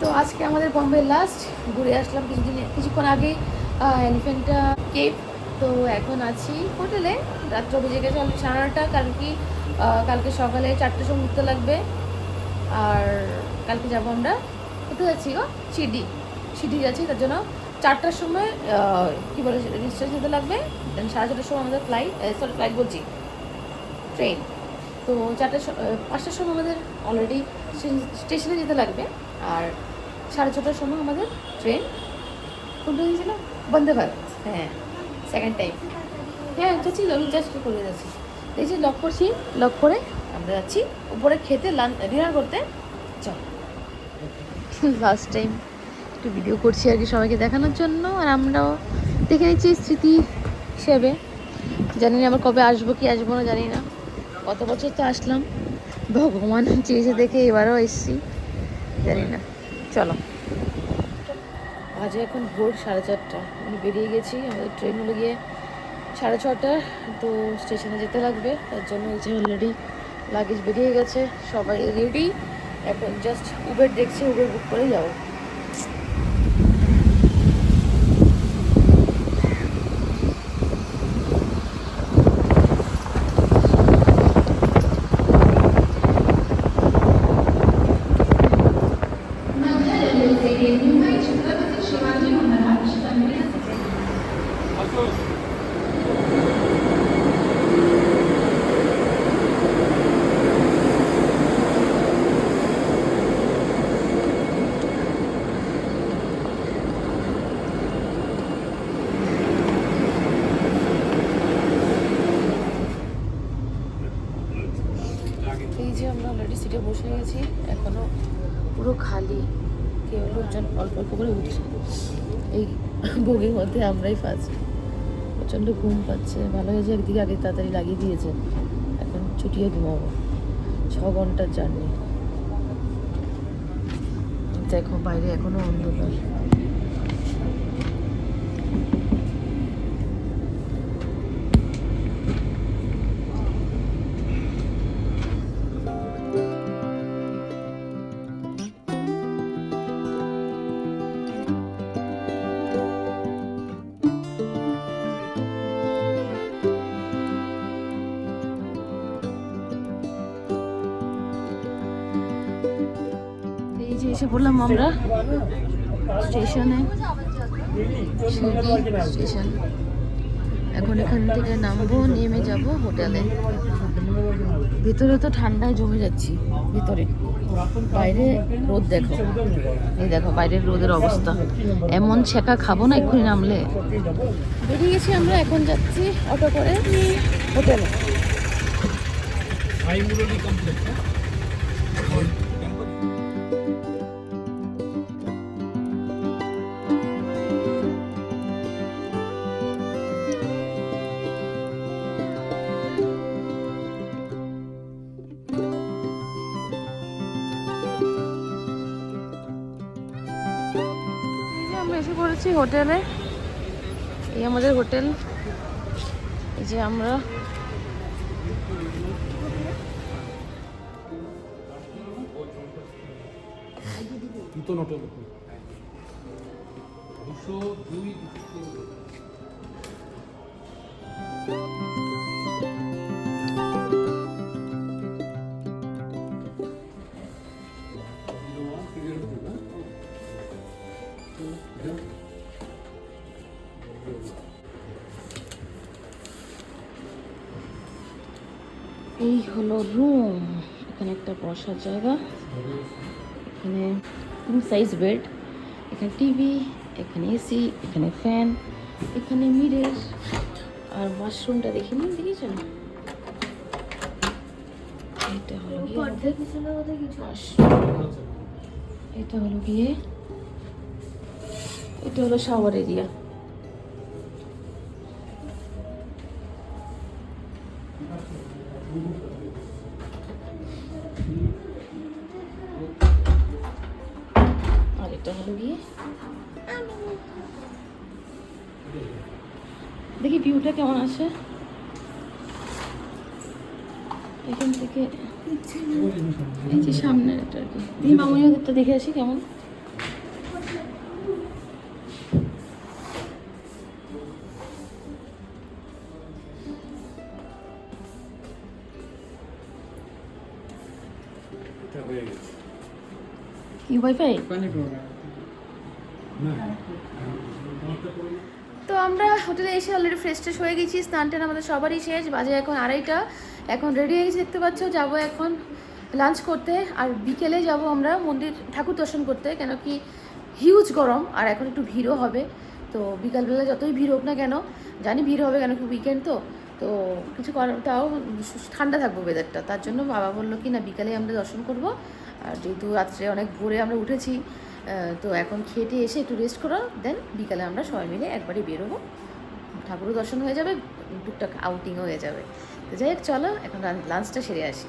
তো আজকে আমাদের বম্বে লাস্ট ঘুরে আসলাম কিছুদিন, কিছুক্ষণ আগে এলিফেন্টা কেপ তো এখন আছি হোটেলে রাত্র বেজে গেছে অলরেডি সাড়ে নটা কালকে কালকে সকালে চারটের সময় উঠতে লাগবে। আর কালকে যাব আমরা। কোথায় যাচ্ছি গো? সিডি। সিডি যাচ্ছি, তার জন্য চারটার সময় কী বলে রেজিস্টার যেতে লাগবে। দেন সাড়ে চারটার সময় আমাদের ফ্লাইট সরি ফ্লাইট বলছি। ট্রেন তো চারটার পাঁচটার সময় আমাদের অলরেডি স্টেশনে যেতে লাগবে। আর সাড়ে ছটার সময় আমাদের ট্রেন কোনটা হয়েছিল বন্দে ভারত হ্যাঁ। সেকেন্ড টাইম হ্যাঁ যাচ্ছি আমি জাস্ট করে যাচ্ছি দেখছি লক করছি লক করে আমরা যাচ্ছি। উপরে খেতে লাঞ্চ ডিনার করতে। চল। লাস্ট টাইম একটু ভিডিও করছি আর কি সবাইকে দেখানোর জন্য। আর আমরাও দেখে নিচ্ছি স্মৃতি হিসেবে। জানি না আবার কবে আসব কি আসব না জানি না। গত বছর তো আসলাম। ভগবান চেয়েছে দেখে এবারও এসছি। জানি না। চলো। আজ এখন ভোর সাড়ে চারটা। আমি বেরিয়ে গেছি, আমাদের ট্রেন হলে গিয়ে সাড়ে ছটা, তো স্টেশনে যেতে লাগবে। তার জন্য এই যে অলরেডি লাগেজ বেরিয়ে গেছে, সবাই রেডি এখন জাস্ট উবের দেখছি উবের বুক করে যাব। এই যে আমরা অলরেডি সিটে বসে গেছি এখনও পুরো খালি। কেউ লোকজন অল্প অল্প করে উঠছে। এই বগির মধ্যে আমরাই ফার্স্ট প্রচণ্ড ঘুম পাচ্ছে। ভালো হয়েছে, একদিকে আগে তাড়াতাড়ি লাগিয়ে দিয়েছে। এখন ছুটিয়ে ঘুমাবো। ছ ঘণ্টার জার্নি দেখো, বাইরে এখনও অন্ধকার। এসে বললাম আমরা। স্টেশনে। স্টেশন। এখন এখান থেকে নামবো, নেমে যাব হোটেলে। ভিতরে তো ঠান্ডায় জমে যাচ্ছি, ভিতরে। বাইরে রোদ দেখো। এই দেখো, বাইরের রোদের অবস্থা। এমন ছেঁকা খাব না এক্ষুনি নামলে। বেরিয়ে গেছি আমরা, এখন যাচ্ছি অটো করে হোটেলে। আমরা এসে পড়েছি হোটেলে। এই আমাদের হোটেল। এই যে আমরা। দুই এই হলো রুম এখানে একটা বসার জায়গা। এখানে তিন সাইজ বেড এখানে টিভি এখানে এসি এখানে ফ্যান এখানে মিরের আর ওয়াশরুমটা দেখে নিন দেখেছেন? এটা হলো এটা হলো গিয়ে এটা হলো শাওয়ার এরিয়া আর এটা হলো গিয়ে দেখি ভিউটা কেমন আসে? এখান থেকে এই যে সামনে একটা আর কি। দেখি মামুনি ওদেরটা দেখে আসি কেমন। কি ওয়াইফাই তো আমরা হোটেলে এসে অলরেডি ফ্রেশ ট্রেশ হয়ে গেছি স্নান টান আমাদের সবারই শেষ বাজে এখন আড়াইটা এখন রেডি হয়ে গেছি দেখতে পাচ্ছ যাব এখন লাঞ্চ করতে আর বিকেলে যাব আমরা মন্দির ঠাকুর দর্শন করতে কেন কি হিউজ গরম আর এখন একটু ভিড়ও হবে তো বিকালবেলা যতই ভিড় হোক না কেন জানি ভিড় হবে কেন কি উইকেন্ড তো তো কিছু করার, তাও ঠান্ডা থাকব ওয়েদারটা তার জন্য বাবা বলল কি, না, বিকালে আমরা দর্শন করব। আর যেহেতু রাত্রে অনেক ভোরে আমরা উঠেছি তো এখন খেটে এসে একটু রেস্ট করো। দেন বিকালে আমরা সবাই মিলে একবারে বেরোবো। ঠাকুরও দর্শন হয়ে যাবে, টুকটাক আউটিংও হয়ে যাবে। তো যাই হোক, চলো, এখন লাঞ্চটা সেরে আসি।